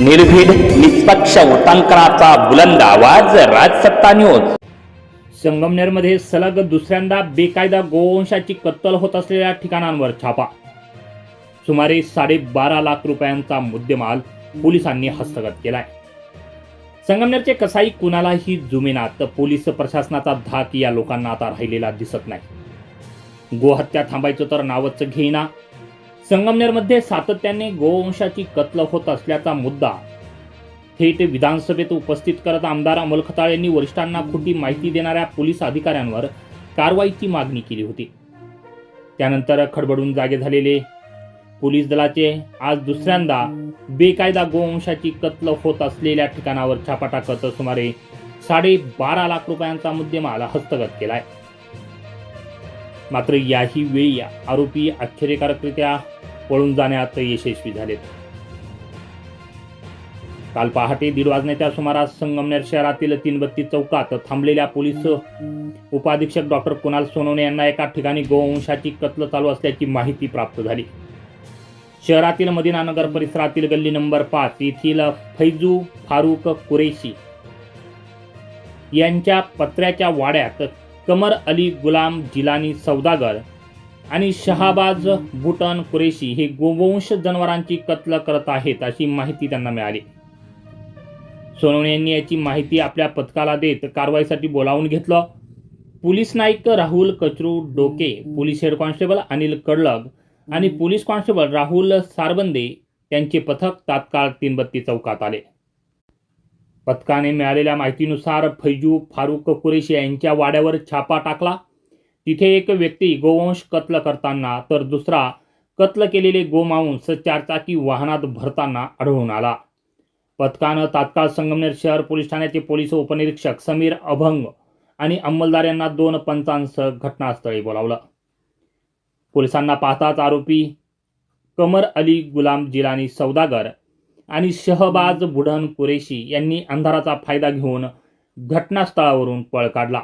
निर्भीड निष्पक्ष उटांकनाचा बुलंद आवाज राजसत्ता न्यूज संगमनेरमध्ये सलग दुसऱ्यांदा बेकायदा गोवंशाची कत्तल होत असलेल्या ठिकाणांवर छापा. सुमारे साडेबारा लाख रुपयांचा मुद्देमाल पोलिसांनी हस्तगत केलाय. संगमनेरचे कसाई कुणालाही जुमेनात पोलीस प्रशासनाचा धाक या लोकांना आता राहिलेला दिसत नाही. गोहत्या थांबायचं तर नावच घेईना. संगमनेरमध्ये सातत्याने गोवंशाची कत्ल होत असल्याचा मुद्दा थेट विधानसभेत उपस्थित करत आमदार अमोल खताळ यांनी वरिष्ठांना खोटी माहिती देणाऱ्या पोलीस अधिकाऱ्यांवर कारवाईची मागणी केली होती. त्यानंतर खडबडून जागे झालेले पोलीस दलाचे आज दुसऱ्यांदा बेकायदा गोवंशाची कत्ल होत असलेल्या ठिकाणावर छापा टाकत सुमारे साडे बारा लाख रुपयांचा मुद्देमाल हस्तगत केलाय. मात्र याही वेळी आरोपी आश्चर्यकारकरित्या पळून जाण्यात यशस्वी झालेत. काल पहाटे दीड वाजण्याच्या सुमारास संगमनेर शहरातील तीनबत्ती चौकात थांबलेल्या पोलीस उपाधीक्षक डॉक्टर कुणाल सोनवणे यांना एका ठिकाणी गोवंशाची कत्ल चालू असल्याची माहिती प्राप्त झाली. शहरातील मदिनानगर परिसरातील गल्ली नंबर पाच येथील फैजू फारूक कुरेशी यांच्या पत्र्याच्या वाड्यात कमर अली गुलाम जिलानी सौदागर आणि शहाबाज बुटन कुरेशी हे गोवंश जनावरांची कत्ल करत आहेत अशी माहिती त्यांना मिळाली. सोनवणे यांनी याची माहिती आपल्या पथकाला देत कारवाईसाठी बोलावून घेतलं. Police Naik Rahul Kachru Doke police head constable Anil Kadlag आणि पोलीस कॉन्स्टेबल राहुल सारबंदे यांचे पथक तात्काळ तीनबत्ती चौकात आले. पथकाने मिळालेल्या माहितीनुसार फैजू फारुक कुरेशी यांच्या वाड्यावर छापा टाकला. तिथे एक व्यक्ती गोवंश कत्ल करताना तर दुसरा कत्ल केलेले गोमांस चारचाकी वाहनात भरताना आढळून आला. पथकानं तात्काळ संगमनेर शहर पोलीस ठाण्याचे पोलीस उपनिरीक्षक समीर अभंग आणि अंमलदार यांना दोन पंचांसह घटनास्थळी बोलावलं. पोलिसांना पाहताच आरोपी कमर अली गुलाम जिलानी सौदागर आणि शहबाज बुढन कुरेशी यांनी अंधाराचा फायदा घेऊन घटनास्थळावरून पळ काढला.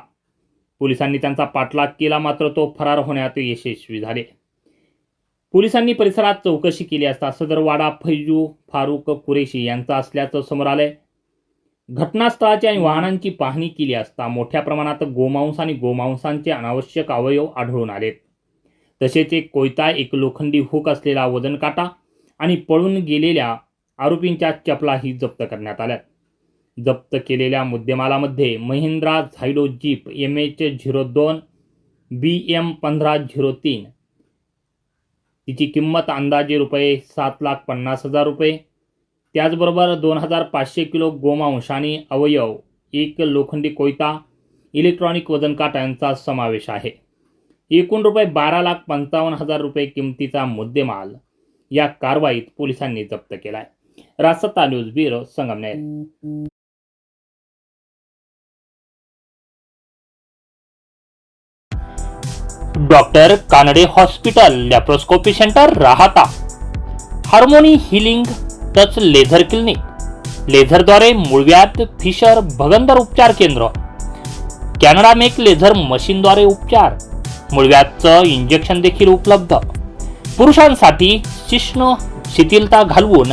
पोलिसांनी त्यांचा पाठलाग केला मात्र तो फरार होण्यात यशस्वी झाले. पोलिसांनी परिसरात चौकशी केली असता सदर वाडा फैजू फारुक कुरेशी यांचा असल्याचं समोर आलंय. घटनास्थळाची आणि वाहनांची पाहणी केली असता मोठ्या प्रमाणात गोमांस आणि गोमांसांचे अनावश्यक अवयव आढळून आलेत. तसेच एक कोयता एक लोखंडी हुक असलेला वजन काटा आणि पळून गेलेल्या आरोपींच्या चपलाही जप्त करण्यात आल्या. जप्त केलेल्या मुद्देमालामध्ये महिंद्रा झायडो जीप एम एच झिरो दोन बी एम पंधरा झिरो तीन. तिची किंमत अंदाजे रुपये सात लाख पन्नास हजार रुपये. त्याचबरोबर दोन हजार पाचशे किलो गोमांश आणि अवयव एक लोखंडी कोयता इलेक्ट्रॉनिक वजन काटा यांचा समावेश आहे. एकूण रुपये बारा लाख पंचावन्न हजार रुपये किमतीचा मुद्देमाल या कारवाईत पोलिसांनी जप्त केला आहे रासत्ता news bureau Sangamner doctor Kanade hospital laparoscopy centre Rahata. Harmony healing touch laser clinic. लेझरद्वारे मुळव्यात फिशर भगंदर उपचार केंद्र। कॅनडा मेक लेझर मशीनद्वारे उपचार। मुळव्यातचं इंजेक्शन देखील उपलब्ध। पुरुषांसाठी शिष्ण शिथिलता घालवून